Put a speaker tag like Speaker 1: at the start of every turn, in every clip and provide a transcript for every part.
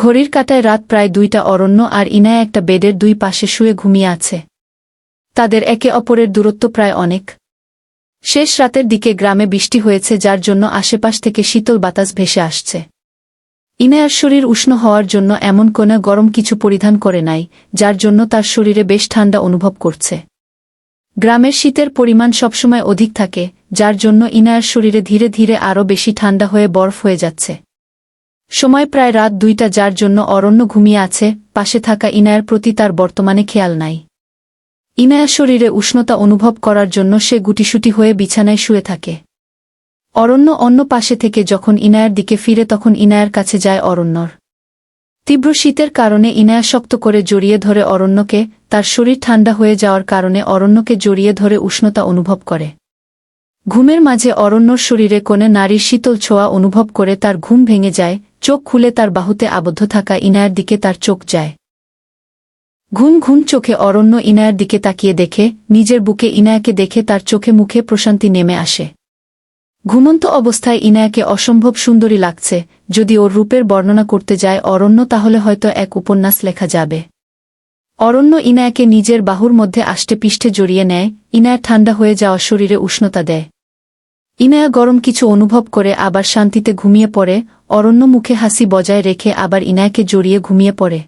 Speaker 1: ঘড়ির কাটায় রাত প্রায় দুইটা অরণ্য আর ইনায় একটা বেডের দুই পাশে শুয়ে ঘুমিয়ে আছে। তাদের একে অপরের দূরত্ব প্রায় অনেক। শেষ রাতের দিকে গ্রামে বৃষ্টি হয়েছে, যার জন্য আশেপাশ থেকে শীতল বাতাস ভেসে আসছে। ইনায়ার শরীর উষ্ণ হওয়ার জন্য এমন কোনো গরম কিছু পরিধান করে নাই, যার জন্য তার শরীরে বেশ ঠান্ডা অনুভব করছে। গ্রামের শীতের পরিমাণ সবসময় অধিক থাকে, যার জন্য ইনায়ার শরীরে ধীরে ধীরে আরও বেশি ঠান্ডা হয়ে বরফ হয়ে যাচ্ছে। সময় প্রায় রাত দুইটা, যার জন্য অরণ্য ঘুমিয়ে আছে, পাশে থাকা ইনায়ার প্রতি তার বর্তমানে খেয়াল নাই। ইনায়া শরীরে উষ্ণতা অনুভব করার জন্য সে গুটিসুটি হয়ে বিছানায় শুয়ে থাকে। অরণ্য অন্য পাশে থেকে যখন ইনায়ার দিকে ফিরে তখন ইনায়ার কাছে যায় অরণ্যর। তীব্র শীতের কারণে ইনায়া শক্ত করে জড়িয়ে ধরে অরণ্যকে, তার শরীর ঠান্ডা হয়ে যাওয়ার কারণে অরণ্যকে জড়িয়ে ধরে উষ্ণতা অনুভব করে। ঘুমের মাঝে অরণ্যর শরীরে কোনে নারীর শীতল ছোঁয়া অনুভব করে তার ঘুম ভেঙে যায়, চোখ খুলে তার বাহুতে আবদ্ধ থাকা ইনায়ার দিকে তার চোখ যায়। ঘুম ঘুম চোখে অরণ্য ইনায়ার দিকে তাকিয়ে দেখে, নিজের বুকে ইনায়াকে দেখে তার চোখে মুখে প্রশান্তি নেমে আসে। ঘুমন্ত অবস্থায় ইনায়াকে অসম্ভব সুন্দরী লাগছে, যদি ওর রূপের বর্ণনা করতে যায় অরণ্য তাহলে হয়তো এক উপন্যাস লেখা যাবে। অরণ্য ইনায়াকে নিজের বাহুর মধ্যে আষ্টে পিষ্টে জড়িয়ে নেয়, ইনায়া ঠান্ডা হয়ে যাওয়া শরীরে উষ্ণতা দেয়। ইনায়া গরম কিছু অনুভব করে আবার শান্তিতে ঘুমিয়ে পড়ে, অরণ্য মুখে হাসি বজায় রেখে আবার ইনায়াকে জড়িয়ে ঘুমিয়ে পড়ে।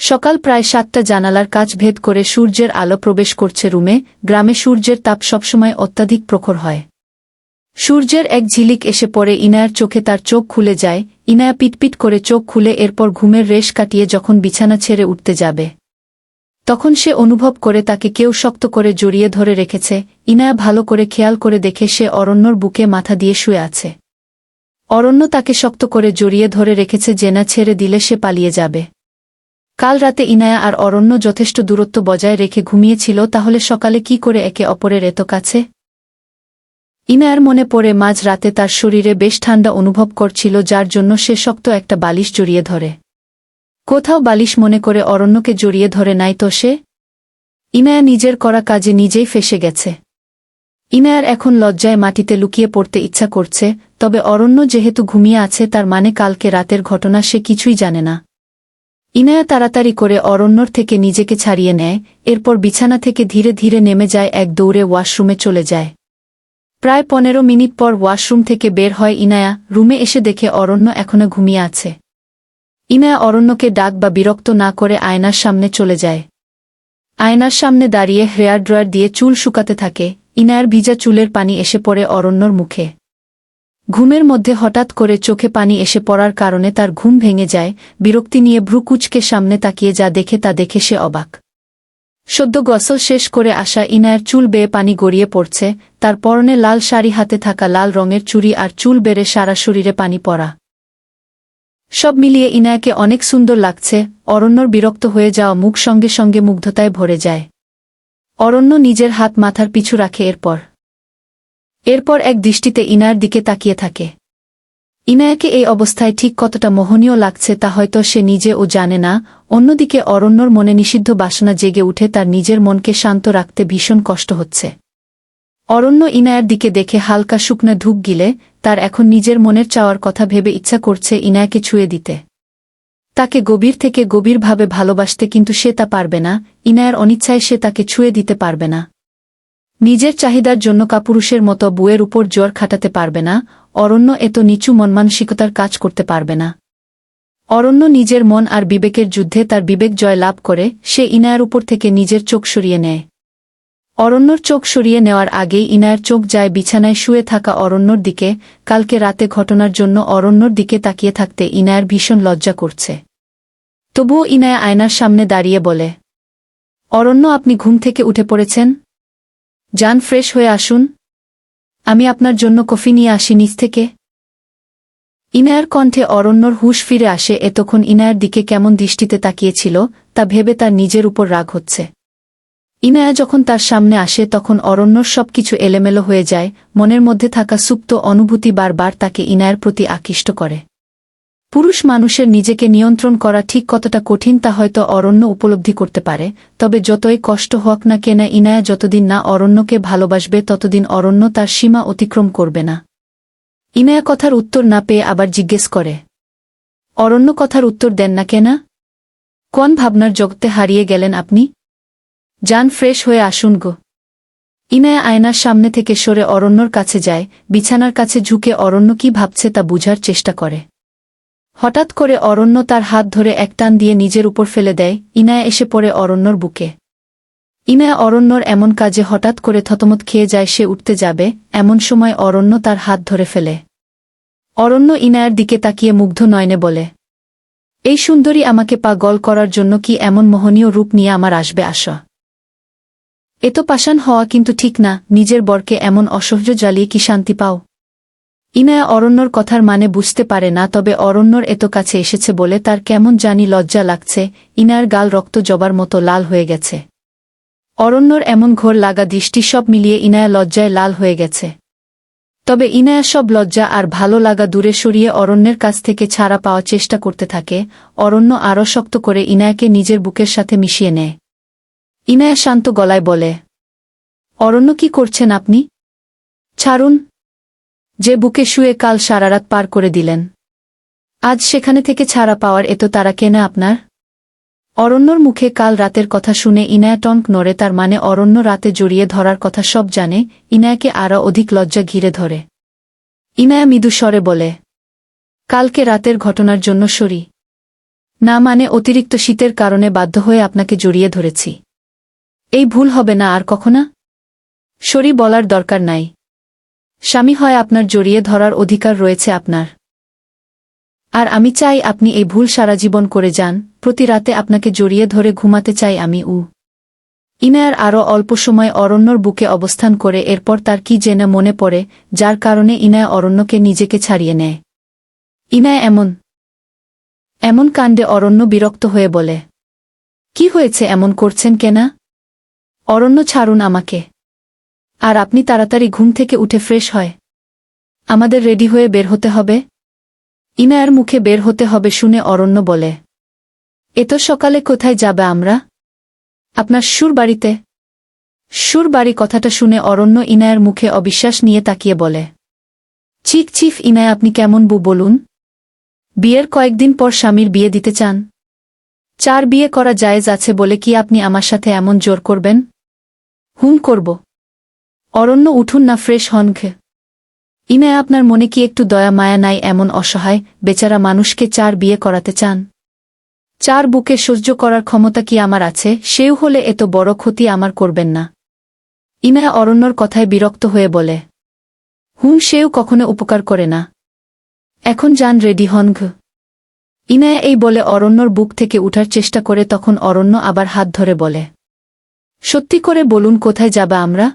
Speaker 1: সকাল প্রায় সাতটা জানালার কাজ ভেদ করে সূর্যের আলো প্রবেশ করছে রুমে, গ্রামে সূর্যের তাপ সবসময় অত্যাধিক প্রখর হয়। সূর্যের এক ঝিলিক এসে পড়ে ইনায়ার চোখে তার চোখ খুলে যায়, ইনায়া পিটপিট করে চোখ খুলে এরপর ঘুমের রেশ কাটিয়ে যখন বিছানা ছেড়ে উঠতে যাবে। তখন সে অনুভব করে তাকে কেউ শক্ত করে জড়িয়ে ধরে রেখেছে, ইনায়া ভালো করে খেয়াল করে দেখে সে অরণ্যর বুকে মাথা দিয়ে শুয়ে আছে। অরণ্য তাকে শক্ত করে জড়িয়ে ধরে রেখেছে জেনা ছেড়ে দিলে সে পালিয়ে যাবে। কাল রাতে ইনায়া আর অরণ্য যথেষ্ট দূরত্ব বজায় রেখে ঘুমিয়েছিল, তাহলে সকালে কি করে একে অপরের এত কাছে? ইনায়ার মনে পড়ে মাঝ রাতে তার শরীরে বেশ ঠান্ডা অনুভব করছিল, যার জন্য সে শক্ত একটা বালিশ জড়িয়ে ধরে। কোথাও বালিশ মনে করে অরণ্যকে জড়িয়ে ধরে নাই তো সে? ইনায়া নিজের করা কাজে নিজেই ফেসে গেছে। ইনায়ার এখন লজ্জায় মাটিতে লুকিয়ে পড়তে ইচ্ছা করছে, তবে অরণ্য যেহেতু ঘুমিয়ে আছে তার মানে কালকে রাতের ঘটনা সে কিছুই জানে না। ইনায়া তাড়াতাড়ি করে অরণ্যর থেকে নিজেকে ছাড়িয়ে নেয়, এরপর বিছানা থেকে ধীরে ধীরে নেমে যায় এক দৌড়ে ওয়াশরুমে চলে যায়। প্রায় পনেরো মিনিট পর ওয়াশরুম থেকে বের হয় ইনায়া, রুমে এসে দেখে অরণ্য এখনও ঘুমিয়ে আছে। ইনায়া অরণ্যকে ডাক বা বিরক্ত না করে আয়নার সামনে চলে যায়। আয়নার সামনে দাঁড়িয়ে হেয়ার ড্রয়ার দিয়ে চুল শুকাতে থাকে, ইনায়ার ভিজা চুলের পানি এসে পড়ে অরণ্যর মুখে। ঘুমের মধ্যে হঠাৎ করে চোখে পানি এসে পড়ার কারণে তার ঘুম ভেঙে যায়, বিরক্তি নিয়ে ভ্রুকুচকে সামনে তাকিয়ে যা দেখে তা দেখে সে অবাক। সদ্য গসল শেষ করে আসা ইনায়ের চুল বেয়ে পানি গড়িয়ে পড়ছে, তার পরনে লাল শাড়ি হাতে থাকা লাল রঙের চুড়ি আর চুল বেড়ে সারা শরীরে পানি পড়া। সব মিলিয়ে ইনায়াকে অনেক সুন্দর লাগছে। অরণ্যর বিরক্ত হয়ে যাওয়া মুখ সঙ্গে সঙ্গে মুগ্ধতায় ভরে যায়। অরণ্য নিজের হাত মাথার পিছু রাখে এরপর। এরপর এক দৃষ্টিতে ইনার দিকে তাকিয়ে থাকে। ইনায়াকে এই অবস্থায় ঠিক কতটা মোহনীয় লাগছে তা হয়তো সে নিজে ও জানে না। অন্যদিকে অরণ্যর মনে নিষিদ্ধ বাসনা জেগে উঠে তার নিজের মনকে শান্ত রাখতে ভীষণ কষ্ট হচ্ছে। অরণ্য ইনায়ার দিকে দেখে হালকা শুকনা ধূপ গিলে তার এখন নিজের মনের চাওয়ার কথা ভেবে ইচ্ছা করছে ইনায়াকে ছুঁয়ে দিতে। তাকে গভীর থেকে গভীরভাবে ভালোবাসতে কিন্তু সে তা পারবে না, ইনায়ার অনিচ্ছায় সে তাকে ছুঁয়ে দিতে পারবে না। নিজের চাহিদার জন্য কাপুরুষের মতো বুয়ের উপর জ্বর খাটাতে পারবে না, অরণ্য এত নিচু মনমানসিকতার কাজ করতে পারবে না। অরণ্য নিজের মন আর বিবেকের যুদ্ধে তার বিবেক জয় লাভ করে, সে ইনায়ার উপর থেকে নিজের চোখ সরিয়ে নেয়। অরণ্যর চোখ সরিয়ে নেওয়ার আগেই ইনায়ের চোখ যায় বিছানায় শুয়ে থাকা অরণ্যর দিকে। কালকে রাতে ঘটনার জন্য অরণ্যর দিকে তাকিয়ে থাকতে ইনায়ার ভীষণ লজ্জা করছে। তবুও ইনায়া আয়নার সামনে দাঁড়িয়ে বলে, অরণ্য, আপনি ঘুম থেকে উঠে পড়েছেন? যান ফ্রেশ হয়ে আসুন। আমি আপনার জন্য কফি নিয়ে আসি নিচ থেকে। ইনায়ার কণ্ঠে অরণ্যর হুশ ফিরে আসে এতক্ষণ ইনায়ার দিকে কেমন দৃষ্টিতে তাকিয়েছিল, তা ভেবে তার নিজের উপর রাগ হচ্ছে। ইনায়া যখন তার সামনে আসে তখন অরণ্যর সবকিছু এলেমেলো হয়ে যায়, মনের মধ্যে থাকা সুপ্ত অনুভূতি বারবার তাকে ইনায়ার প্রতি আকৃষ্ট করে। পুরুষ মানুষের নিজেকে নিয়ন্ত্রণ করা ঠিক কতটা কঠিন তা হয়তো অরণ্য উপলব্ধি করতে পারে, তবে যতই কষ্ট হোক না কেনা ইনায়া যতদিন না অরণ্যকে ভালোবাসবে ততদিন অরণ্য তার সীমা অতিক্রম করবে না। ইনায়া কথার উত্তর না পেয়ে আবার জিজ্ঞেস করে, অরণ্য কথার উত্তর দেন না কেনা? কোন ভাবনার জগতে হারিয়ে গেলেন আপনি? যান ফ্রেশ হয়ে আসুন গো। ইনায়া আয়নার সামনে থেকে সরে অরণ্যর কাছে যায়, বিছানার কাছে ঝুঁকে অরণ্য কি ভাবছে তা বুঝার চেষ্টা করে। হঠাৎ করে অরণ্য তার হাত ধরে এক টান দিয়ে নিজের উপর ফেলে দেয়, ইনায়া এসে পড়ে অরণ্যর বুকে। ইনায়া অরণ্যর এমন কাজে হঠাৎ করে থতমত খেয়ে যায়, সে উঠতে যাবে, এমন সময় অরণ্য তার হাত ধরে ফেলে। অরণ্য ইনায়ার দিকে তাকিয়ে মুগ্ধ নয়নে বলে, এই সুন্দরী আমাকে পা গল করার জন্য কি এমন মোহনীয় রূপ নিয়ে আমার আসবে আশা এত পাষাণ হওয়া কিন্তু ঠিক না, নিজের বরকে এমন অসহ্য জ্বালিয়ে কি শান্তি পাও? ইনায়া অরণ্যর কথার মানে বুঝতে পারে না, তবে অরণ্যর এত কাছে এসেছে বলে তার কেমন জানি লজ্জা লাগছে ইনায়ার গাল রক্ত জবার মতো লাল হয়ে গেছে। অরণ্যর এমন ঘোর লাগা দৃষ্টি সব মিলিয়ে ইনায়া লজ্জায় লাল হয়ে গেছে। তবে ইনায়া সব লজ্জা আর ভালো লাগা দূরে সরিয়ে অরণ্যের কাছ থেকে ছাড়া পাওয়ার চেষ্টা করতে থাকে, অরণ্য আরও শক্ত করে ইনায়াকে নিজের বুকের সাথে মিশিয়ে নেয়। ইনায়া শান্ত গলায় বলে, অরণ্য কি করছেন আপনি? ছাড়ুন। যে বুকে শুয়ে কাল সারারাত পার করে দিলেন। আজ সেখানে থেকে ছাড়া পাওয়ার এত তারা কেনা আপনার? অরণ্যর মুখে কাল রাতের কথা শুনে ইনায়া টঙ্ক নড়ে, তার মানে অরণ্য রাতে জড়িয়ে ধরার কথা সব জানে, ইনায়াকে আরও অধিক লজ্জা ঘিরে ধরে। ইনায়া মৃদু স্বরে বলে, কালকে রাতের ঘটনার জন্য সরি। না মানে অতিরিক্ত শীতের কারণে বাধ্য হয়ে আপনাকে জড়িয়ে ধরেছি। এই ভুল হবে না আর কখনা? সরি বলার দরকার নাই। স্বামী হয় আপনার জড়িয়ে ধরার অধিকার রয়েছে আপনার। আর আমি চাই আপনি এই ভুল সারা জীবন করে যান, প্রতি রাতে আপনাকে জড়িয়ে ধরে ঘুমাতে চাই আমি, উ। ইনায়ার আরও অল্প সময় অরণ্যর বুকে অবস্থান করে এরপর তার কি জেনে মনে পড়ে, যার কারণে ইনায় অরণ্যকে নিজেকে ছাড়িয়ে নেয়। ইনায় এমন এমন কাণ্ডে অরণ্য বিরক্ত হয়ে বলে, কি হয়েছে, এমন করছেন কেনা? অরণ্য ছাড়ুন আমাকে। আর আপনি তাড়াতাড়ি ঘুম থেকে উঠে ফ্রেশ হয়। আমাদের রেডি হয়ে বের হতে হবে। ইনায়ার মুখে বের হতে হবে শুনে অরণ্য বলে। এত সকালে কোথায় যাবে আমরা? আপনার সুর বাড়িতে। সুর বাড়ি, কথাটা শুনে অরণ্য ইনায়ার মুখে অবিশ্বাস নিয়ে তাকিয়ে বলে। চিক চিফ ইনায়, আপনি কেমন বু, বলুন। বিয়ের কয়েকদিন পর স্বামীর বিয়ে দিতে চান। চার বিয়ে করা জায়েজ আছে বলে কি আপনি আমার সাথে এমন জোর করবেন? হুম করব। অরণ্য উঠুন না ফ্রেশ হন খে ইনায় আপনার মনে কি একটু দয়া মায়া নাই এমন অসহায়, বেচারা মানুষকে চার বিয়ে করাতে চান? চার বুকে সহ্য করার ক্ষমতা কি আমার আছে? সেও হলে এত বড় ক্ষতি আমার করবেন না। ইনায়া অরণ্যর কথায় বিরক্ত হয়ে বলে, হুম, সেও কখনো উপকার করে না। এখন যান রেডি হন ঘ ইনায়া এই বলে অরণ্যর বুক থেকে উঠার চেষ্টা করে তখন অরণ্য আবার হাত ধরে বলে সত্যি করে বলুন কোথায় যাবে আমরা?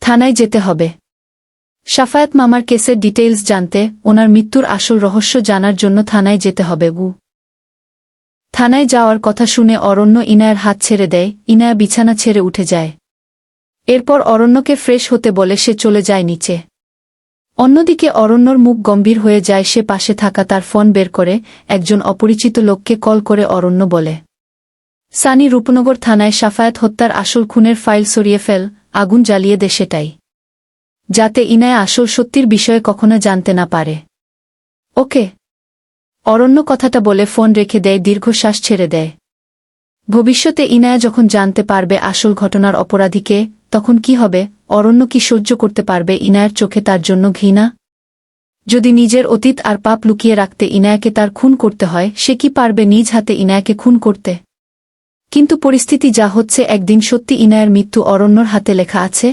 Speaker 1: থানায় যেতে হবে। সাফায়াত মামার কেসের ডিটেইলস জানতে, ওনার মৃত্যুর আসল রহস্য জানার জন্য থানায় যেতে হবে, গু। থানায় যাওয়ার কথা শুনে অরণ্য ইনায়ার হাত ছেড়ে দেয়, ইনায়া বিছানা ছেড়ে উঠে যায়। এরপর অরণ্যকে ফ্রেশ হতে বলে সে চলে যায় নিচে। অন্যদিকে অরণ্যর মুখ গম্ভীর হয়ে যায়, সে পাশে থাকা তার ফোন বের করে, একজন অপরিচিত লোককে কল করে অরণ্য বলে সানি রূপনগর থানায় সাফায়াত হত্যার আসল খুনের ফাইল সরিয়ে ফেল, আগুন জ্বালিয়ে দে সেটাই। যাতে ইনায় আসল সত্যির বিষয়ে কখনো জানতে না পারে। ওকে। অরণ্য কথাটা বলে ফোন রেখে দেয়, দীর্ঘশ্বাস ছেড়ে দেয়। ভবিষ্যতে ইনায়া যখন জানতে পারবে আসল ঘটনার অপরাধীকে, তখন কি হবে? অরণ্য কি সহ্য করতে পারবে ইনায়ের চোখে তার জন্য ঘৃণা? যদি নিজের অতীত আর পাপ লুকিয়ে রাখতে ইনায়াকে তার খুন করতে হয়, সে কি পারবে নিজ হাতে ইনায়াকে খুন করতে? কিন্তু পরিস্থিতি যা হচ্ছে একদিন সত্যি ইনায়ের মৃত্যু অরণ্যর হাতে লেখা আছে।